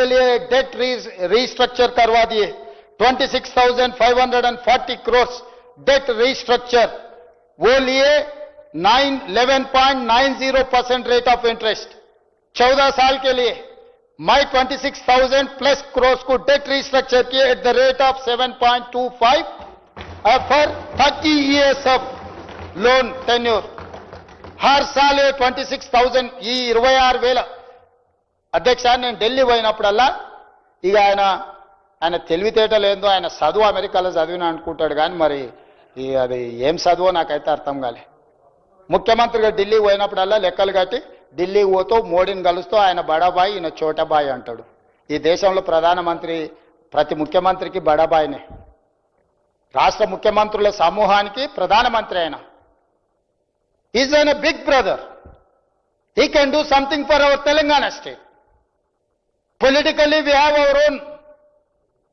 के लिए date restructure करवा दिए 26,540 करोड़ डेट रीस्ट्रक्चर वो लिए 9 11.90 परसेंट रेट ऑफ इंटरेस्ट 14 साल के लिए मैं 26,000 प्लस करोड़ को डेट रीस्ट्रक्चर किए at the rate of 7.25 for 30 years of loan tenure her సాల్ ట్వంటీ సిక్స్ థౌజండ్ ఈ ఇరవై ఆరు వేల అధ్యక్ష నేను ఢిల్లీ పోయినప్పుడల్లా ఇక ఆయన ఆయన తెలివితేట ఏందో ఆయన చదువు అమెరికాలో చదివిన అనుకుంటాడు కానీ మరి ఈ అది ఏం చదువో నాకైతే అర్థం కాలే. ముఖ్యమంత్రిగా ఢిల్లీ పోయినప్పుడల్లా లెక్కలు కట్టి ఢిల్లీ పోతూ మోడీని కలుస్తూ ఆయన బడాబాయి ఈయన చోటబాయి అంటాడు. ఈ దేశంలో ప్రధానమంత్రి ప్రతి ముఖ్యమంత్రికి బడాబాయినే. రాష్ట్ర ముఖ్యమంత్రుల సమూహానికి ప్రధానమంత్రి ఆయన. Is an big brother he can do something for our Telangana state politically we have our own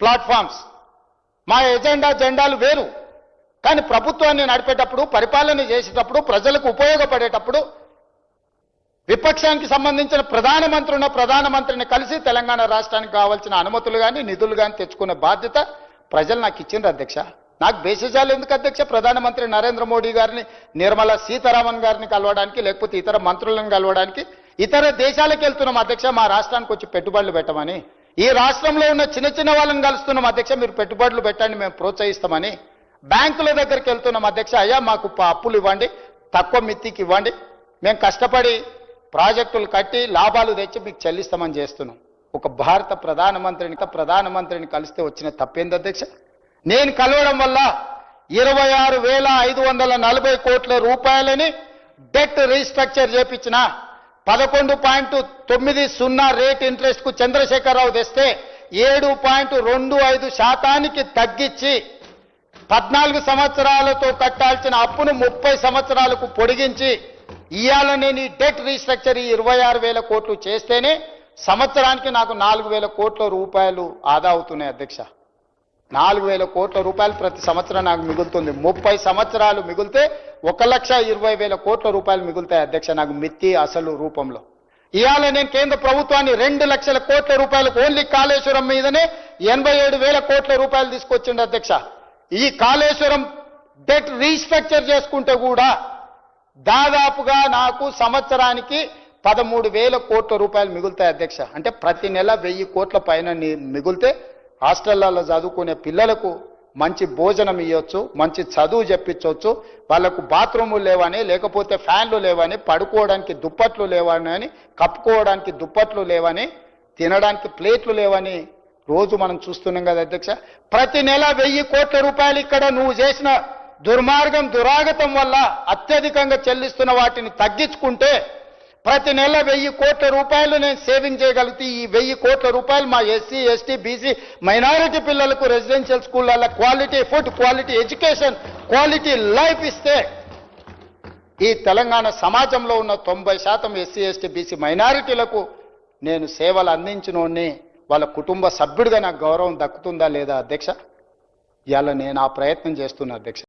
platforms మా ఎజెండా జెండాలు వేరు. కానీ ప్రభుత్వాన్ని నడిపేటప్పుడు పరిపాలన చేసేటప్పుడు ప్రజలకు ఉపయోగపడేటప్పుడు విపక్షానికి సంబంధించిన ప్రధానమంత్రి ఉన్న ప్రధానమంత్రిని కలిసి తెలంగాణ రాష్ట్రానికి కావాల్సిన అనుమతులు కానీ నిధులు కానీ తెచ్చుకునే బాధ్యత ప్రజలు నాకు ఇచ్చిండ్రు అధ్యక్ష. నాకు బేసిజాలు ఎందుకు అధ్యక్ష? ప్రధానమంత్రి నరేంద్ర మోడీ గారిని నిర్మలా సీతారామన్ గారిని కలవడానికి లేకపోతే ఇతర మంత్రులను కలవడానికి ఇతర దేశాలకు వెళ్తున్నాం అధ్యక్ష మా రాష్ట్రానికి వచ్చి పెట్టుబడులు పెట్టమని. ఈ రాష్ట్రంలో ఉన్న చిన్న చిన్న వాళ్ళని కలుస్తున్నాం అధ్యక్ష మీరు పెట్టుబడులు పెట్టండి మేము ప్రోత్సహిస్తామని. బ్యాంకుల దగ్గరికి వెళ్తున్నాం అధ్యక్ష అయ్యా మాకు అప్పులు ఇవ్వండి తక్కువ మిత్తికి ఇవ్వండి. మేము కష్టపడి ప్రాజెక్టులు కట్టి లాభాలు తెచ్చి మీకు చెల్లిస్తామని చేస్తున్నాం. ఒక భారత ప్రధానమంత్రిని ప్రధానమంత్రిని కలిస్తే వచ్చిన తప్పేంది అధ్యక్ష? నేను కలవడం వల్ల ఇరవై ఆరు వేల ఐదు వందల నలభై కోట్ల రూపాయలని డెట్ రీస్ట్రక్చర్ చేపించిన పదకొండు పాయింట్ తొమ్మిది సున్నా రేట్ ఇంట్రెస్ట్కు చంద్రశేఖరరావు తెస్తే ఏడు పాయింట్ రెండు ఐదు శాతానికి తగ్గించి పద్నాలుగు సంవత్సరాలతో కట్టాల్సిన అప్పును ముప్పై సంవత్సరాలకు పొడిగించి ఇవాళ నేను ఈ డెట్ రీస్ట్రక్చర్ ఈ ఇరవై ఆరు వేల కోట్లు చేస్తేనే సంవత్సరానికి నాకు నాలుగు వేల కోట్ల రూపాయలు ఆదా అవుతున్నాయి అధ్యక్ష. నాలుగు వేల కోట్ల రూపాయలు ప్రతి సంవత్సరం నాకు మిగులుతుంది. ముప్పై సంవత్సరాలు మిగిలితే ఒక లక్ష ఇరవై వేల కోట్ల రూపాయలు మిగులుతాయి అధ్యక్ష నాకు మిత్తి అసలు రూపంలో. ఇవాళ నేను కేంద్ర ప్రభుత్వాన్ని రెండు లక్షల కోట్ల రూపాయలకు ఓన్లీ కాళేశ్వరం మీదనే ఎనభై ఏడు వేల కోట్ల రూపాయలు తీసుకొచ్చిండు అధ్యక్ష. ఈ కాళేశ్వరం డెట్ రీస్ట్రక్చర్ చేసుకుంటే కూడా దాదాపుగా నాకు సంవత్సరానికి పదమూడు వేల కోట్ల రూపాయలు మిగులుతాయి అధ్యక్ష. అంటే ప్రతి నెల వెయ్యి కోట్ల పైన ని- మిగిలితే హాస్టళ్ళలో చదువుకునే పిల్లలకు మంచి భోజనం ఇవ్వచ్చు మంచి చదువు చెప్పించవచ్చు వాళ్ళకు బాత్రూములు లేవని లేకపోతే ఫ్యాన్లు లేవని పడుకోవడానికి దుప్పట్లు లేవని అని కప్పుకోవడానికి దుప్పట్లు లేవని తినడానికి ప్లేట్లు లేవని రోజు మనం చూస్తున్నాం కదా అధ్యక్ష. ప్రతి నెల వెయ్యి కోట్ల రూపాయలు ఇక్కడ నువ్వు చేసిన దుర్మార్గం దురాగతం వల్ల అత్యధికంగా చెల్లిస్తున్న వాటిని తగ్గించుకుంటే ప్రతి నెల వెయ్యి కోట్ల రూపాయలు నేను సేవింగ్ చేయగలిగితే. ఈ వెయ్యి కోట్ల రూపాయలు మా ఎస్సీ ఎస్టీ బీసీ మైనారిటీ పిల్లలకు రెసిడెన్షియల్ స్కూళ్ళల్లో quality food quality education quality life ఇస్తే ఈ తెలంగాణ సమాజంలో ఉన్న తొంభై శాతం ఎస్సీ ఎస్టీ బీసీ మైనారిటీలకు నేను సేవలు అందించినోడిని వాళ్ళ కుటుంబ సభ్యుడిగా నాకు గౌరవం దక్కుతుందా లేదా అధ్యక్ష? ఇవాళ నేను ఆ ప్రయత్నం చేస్తున్నా అధ్యక్ష.